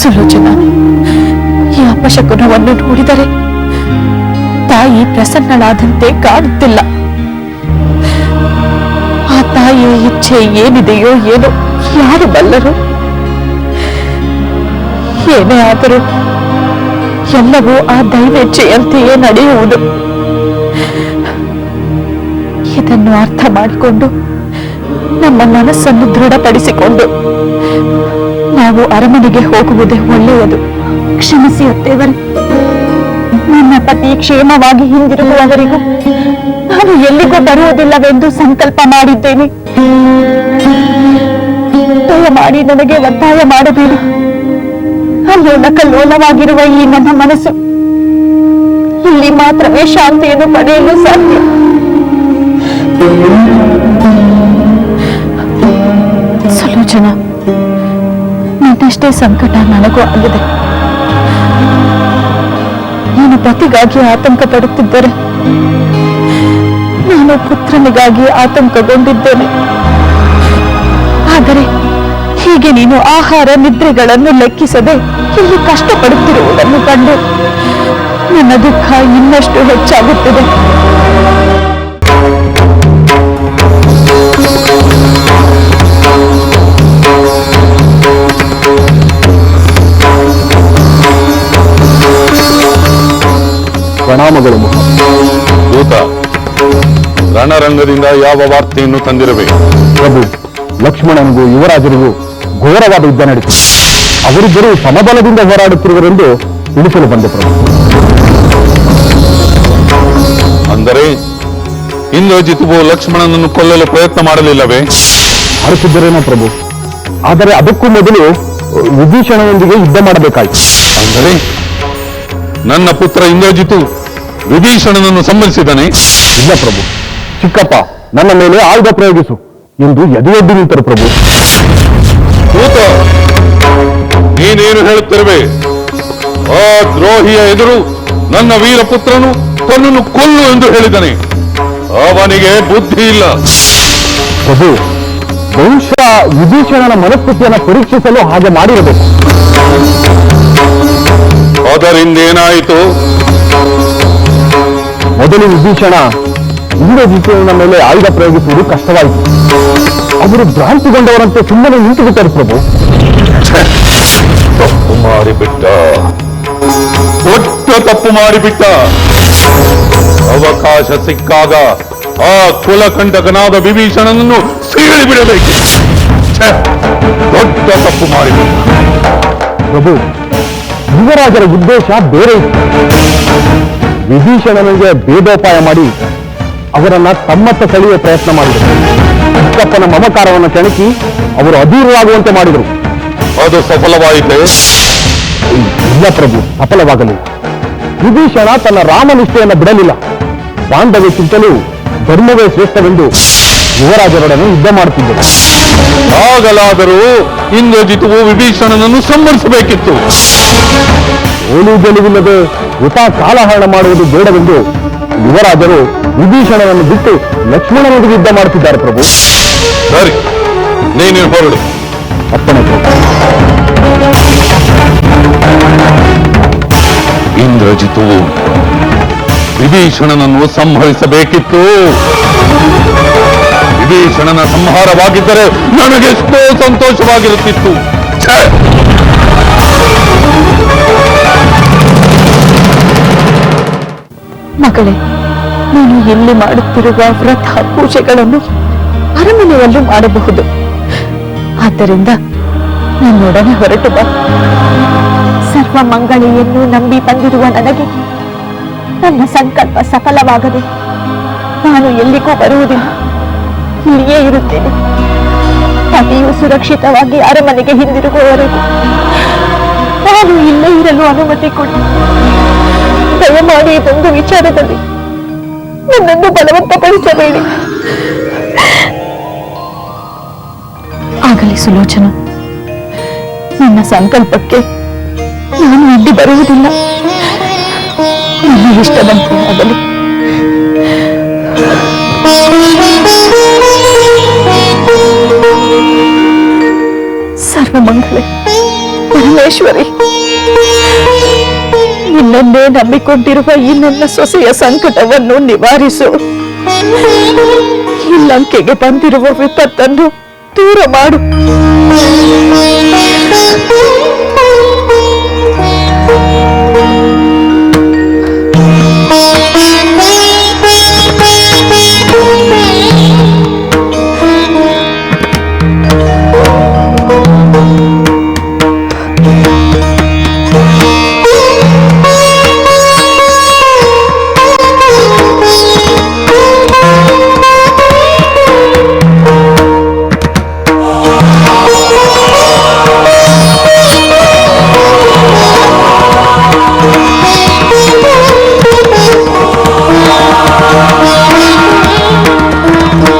ಸುಲೋಚನ. ಈ ಅಪಶಕುನವನ್ನು ನೋಡಿದರೆ ತಾಯಿ ಪ್ರಸನ್ನಳಾದಂತೆ ಕಾಣುತ್ತಿಲ್ಲ ಆ ತಾಯಿಯ ಇಚ್ಛೆ ಏನಿದೆಯೋ ಏನೋ ಯಾರು ಬಲ್ಲರು? ಏನೇ ಆದರೂ ಎಲ್ಲವೂ ಆ ದೈವೇಚ್ಛೆಯಂತೆಯೇ ನಡೆಯುವುದು. ಇದನ್ನು ಅರ್ಥ ಮಾಡಿಕೊಂಡು ನಮ್ಮ ಮನಸ್ಸನ್ನು ದೃಢಪಡಿಸಿಕೊಂಡು ನಾವು ಅರಮನೆಗೆ ಹೋಗುವುದೇ ಒಳ್ಳೆಯದು. ಕ್ಷಮಿಸಿ ನನ್ನ ಪತಿ ಕ್ಷೇಮವಾಗಿ ಹಿಂದಿರುಗುವವರೆಗೂ ನಾನು ಎಲ್ಲಿಗೂ ಬರುವುದಿಲ್ಲವೆಂದು ಸಂಕಲ್ಪ ಮಾಡಿದ್ದೇನೆ. ಮಾಡಿ ನನಗೆ ಒತ್ತಾಯ ಮಾಡಬೇಡಿ. ಅಲ್ಲೋಲ ಕಲ್ಲೋಲವಾಗಿರುವ ಈ ನನ್ನ ಮನಸ್ಸು, ಇಲ್ಲಿ ಮಾತ್ರವೇ ಶಾಂತಿಯನ್ನು ಪಡೆಯಲು ಸಾಧ್ಯ. ನಿನ್ನಷ್ಟೇ ಸಂಕಟ ನನಗೂ ಆಗಿದೆ. ನಾನು ಪತಿಗಾಗಿ ಆತಂಕ ಪಡುತ್ತಿದ್ದರೆ ನಾನು ಪುತ್ರನಿಗಾಗಿ ಆತಂಕಗೊಂಡಿದ್ದೇನೆ. ಆದರೆ ಹೀಗೆ ನೀನು ಆಹಾರ ನಿದ್ರೆಗಳನ್ನು ಲೆಕ್ಕಿಸದೆ ಇಲ್ಲಿ ಕಷ್ಟಪಡುತ್ತಿರುವುದನ್ನು ಕಂಡು ನನ್ನ ದುಃಖ ಇನ್ನಷ್ಟು ಹೆಚ್ಚಾಗುತ್ತಿದೆ. ಪ್ರಣಾಮಗಳು ಮುಖ ದೂತ ರಣರಂಗದಿಂದ ಯಾವ ವಾರ್ತೆಯನ್ನು ತಂದಿರಬೇಕು? ಪ್ರಭು ಲಕ್ಷ್ಮಣನಿಗೂ ಯುವರಾಜರಿಗೂ ಘೋರವಾದ ಯುದ್ಧ ನಡೆಯುತ್ತೆ ಅವರಿಬ್ಬರು ಸಮಬಲದಿಂದ ಹೋರಾಡುತ್ತಿರುವರೆಂದು ತಿಳಿಸಲು ಬಂದೆ ಪ್ರಭು. ಅಂದರೆ ಇಂದ್ರಜಿತುವು ಲಕ್ಷ್ಮಣನನ್ನು ಕೊಲ್ಲಲು ಪ್ರಯತ್ನ ಮಾಡಲಿಲ್ಲವೇ? ಮಾಡುತ್ತಿದ್ದರೇನೋ ಪ್ರಭು ಆದರೆ ಅದಕ್ಕೂ ಮೊದಲು ವಿಭೀಷಣನೊಂದಿಗೆ ಯುದ್ಧ ಮಾಡಬೇಕಾಯಿತು. ಅಂದರೆ ನನ್ನ ಪುತ್ರ ಇಂದ್ರಜಿತು ವಿಭೀಷಣನನ್ನು ಸಂಬಂಧಿಸಿದನೆ ಇಲ್ಲ ಪ್ರಭು. ಚಿಕ್ಕಪ್ಪ ನನ್ನ ಮೇಲೆ ಆಯುಧ ಪ್ರಯೋಗಿಸು. ಎಂದು ಎದೆಯೊಡ್ಡಿ ನಿಂತರು ಪ್ರಭು. ಭೂತ ನೀನೇನು ಹೇಳುತ್ತಿರುವೆ? ಆ ದ್ರೋಹಿಯ ಎದುರು ನನ್ನ ವೀರಪುತ್ರನು ತನ್ನನ್ನು ಕೊಲ್ಲು ಎಂದು ಹೇಳಿದನೆ. ಅವನಿಗೆ ಬುದ್ಧಿ ಇಲ್ಲ. ಪ್ರಭು ಬಹುಶಃ ವಿಭೀಷಣನ ಮನಸ್ಥಿತಿಯನ್ನು ಪರೀಕ್ಷಿಸಲು ಹಾಗೆ ಮಾಡಿರಬೇಕು. ಅದರಿಂದೇನಾಯಿತು? ಮೊದಲು ವಿಭೀಷಣ ಇಂದ್ರಜಿತನ ಮೇಲೆ ಆಯುಧ ಪ್ರಯೋಗಿಸುವುದು ಕಷ್ಟವಾಯಿತು. ಅವರು ಭ್ರಾಂತಿಗೊಂಡವರಂತೆ ಸುಮ್ಮನೆ ನಿಂತು ಬಿಟ್ಟರು ಪ್ರಭು. ತಪ್ಪು ಮಾಡಿಬಿಟ್ಟ. ದೊಡ್ಡ ತಪ್ಪು ಮಾಡಿಬಿಟ್ಟ. ಅವಕಾಶ ಸಿಕ್ಕಾಗ ಆ ಕುಲಕಂಟಕನಾದ ವಿಭೀಷಣನನ್ನು ಸೀಳಿ ಬಿಡಬೇಕು. ದೊಡ್ಡ ತಪ್ಪು ಮಾಡಿಬಿಟ್ಟ. ಪ್ರಭು ಯುವರಾಜರ ಉದ್ದೇಶ ಬೇರೆ ಇತ್ತು. ವಿಭೀಷಣನಿಗೆ ಭೇದೋಪಾಯ ಮಾಡಿ ಅವರನ್ನ ತಮ್ಮತ್ತ ಸೆಳೆಯುವ ಪ್ರಯತ್ನ ಮಾಡಿದರು. ಚಿಕ್ಕಪ್ಪನ ಮಮಕಾರವನ್ನು ಕೆಣಕಿ ಅವರು ಅಧೀರವಾಗುವಂತೆ ಮಾಡಿದರು. ಅದು ಸಫಲವಾಯಿತು? ಇಲ್ಲ ಪ್ರಭು ಸಫಲವಾಗಲಿಲ್ಲ ವಿಭೀಷಣ ತನ್ನ ರಾಮನಿಷ್ಠೆಯನ್ನು ಬಿಡಲಿಲ್ಲ. ಬಾಂಧವ್ಯಕ್ಕಿಂತಲೂ ಧರ್ಮವೇ ಶ್ರೇಷ್ಠವೆಂದು ಯುವರಾಜರೊಡನೆ ಯುದ್ಧ ಮಾಡುತ್ತಿದ್ದರು. ಆಗಲಾದರೂ ಇಂದ್ರಜಿತುವು ವಿಭೀಷಣನನ್ನು ಸಂಬಂಧಿಸಬೇಕಿತ್ತು ಸೋಲು ಗೆಲುವಿಲ್ಲದೆ ವೃಥಾ ಕಾಲಹರಣ ಮಾಡುವುದು ಬೇಡವೆಂದು ಯುವರಾಜರು ವಿಭೀಷಣನನ್ನು ಬಿಟ್ಟು ಲಕ್ಷ್ಮಣನೊಂದಿಗೆ ಯುದ್ಧ ಮಾಡುತ್ತಿದ್ದಾರೆ ಪ್ರಭು. ಸರಿ ನೀನು ಹೊರಡು. ಅಪ್ಪಣೆ ಇಂದ್ರಜಿತು ವಿಭೀಷಣನನ್ನು ಸಂಹರಿಸಬೇಕಿತ್ತು. ವಿಭೀಷಣನ ಸಂಹಾರವಾಗಿದ್ದರೆ ನನಗೆಷ್ಟೋ ಸಂತೋಷವಾಗಿರುತ್ತಿತ್ತು. ಮಗಳೇ, ನೀನು ಇಲ್ಲಿ ಮಾಡುತ್ತಿರುವ ವ್ರತ ಪೂಜೆಗಳನ್ನು ಅರಮನೆಯಲ್ಲೂ ಮಾಡಬಹುದು. ಆದ್ದರಿಂದ ನನ್ನೊಡನೆ ಹೊರಟು ಬಾ. ಸರ್ವ ಮಂಗಳೆಯನ್ನು ನಂಬಿ ಬಂದಿರುವ ನನಗೆ ನನ್ನ ಸಂಕಲ್ಪ ಸಫಲವಾಗದೆ ನಾನು ಎಲ್ಲಿಗೂ ಬರುವುದಿಲ್ಲ, ಇಲ್ಲಿಯೇ ಇರುತ್ತೇನೆ. ಪತಿಯು ಸುರಕ್ಷಿತವಾಗಿ ಅರಮನೆಗೆ ಹಿಂದಿರುಗುವವರೆಗೂ ನಾನು ಇಲ್ಲೇ ಇರಲು ಅನುಮತಿ ಕೊಡಿ. ದಯಮಾಡಿ ಇದೊಂದು ವಿಚಾರದಲ್ಲಿ ನನ್ನನ್ನು ಬಲವಂತಪಡಿಸಬೇಡಿ. ಆಗಲಿ ಸುಲೋಚನ. ನನ್ನ ಸಂಕಲ್ಪಕ್ಕೆ ನಾನು ಅಡ್ಡಿ ಬರುವುದಿಲ್ಲ. ನನ್ನ ಇಷ್ಟದಂತೆ ಆಗಲಿ. ಸರ್ವಮಂಗಳೆ ಪರಮೇಶ್ವರಿ. ಇನ್ನೊಂದೇ ನಂಬಿಕೊಂಡಿರುವ ಈ ನನ್ನ ಸೊಸೆಯ ಸಂಕಟವನ್ನು ನಿವಾರಿಸು. ಈ ಲಂಕೆಗೆ ಬಂದಿರುವ ವಿಪತ್ತನ್ನು ದೂರ ಮಾಡು.